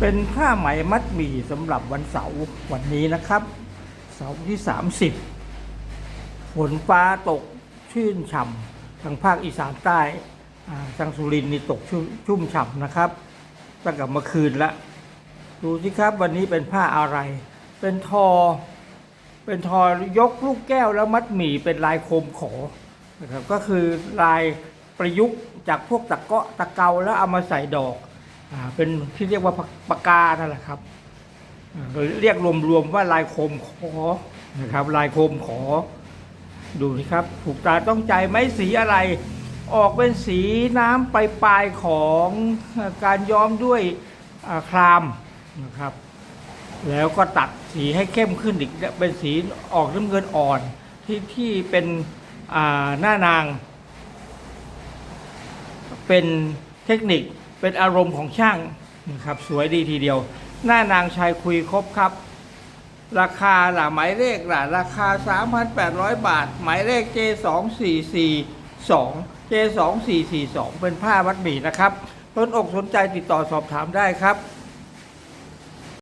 เป็นผ้าไหมมัดหมี่สำหรับวันเสาร์วันนี้นะครับ เสาร์ที่ 30 ฝนฟ้าตกชื่นฉ่ำทางภาคอีสานใต้อ่าทางสุรินทร์นี่ตกชุ่มชุ่มฉ่ำนะครับตั้งแต่เมื่อคืนละดูสิครับวันนี้เป็นผ้าอะไร เป็นทอ เป็นทอยกลูกแก้วแล้วมัดหมี่เป็นลายโคมขอนะครับก็คือลายประยุกต์จากพวกตะเกาะตะเกาแล้วเอามาใส่ดอก เป็นที่เรียกว่าปากกานั่นแหละครับเรียกรวมๆว่าลายโคมขอนะครับ ลายโคมขอ ดูสิครับ ถูกตาต้องใจไหมสีอะไร ออกเป็นสีน้ำปลายๆของการย้อมด้วยอ่าครามนะครับ แล้วก็ตัดสีให้เข้มขึ้นอีกเป็นสีออกน้ำเงินอ่อนที่ที่เป็นหน้านาง เป็นเทคนิค เป็นอารมณ์ของช่างนะครับสวยดีทีเดียว หน้านางชายคุยครบครับ ราคาหล่ะหมายเลขล่ะราคา 3,800 บาท หมายเลข J2442 J2442 เป็นผ้าวัดหมี่นะครับต้นอกสนใจติดต่อสอบถามได้ครับ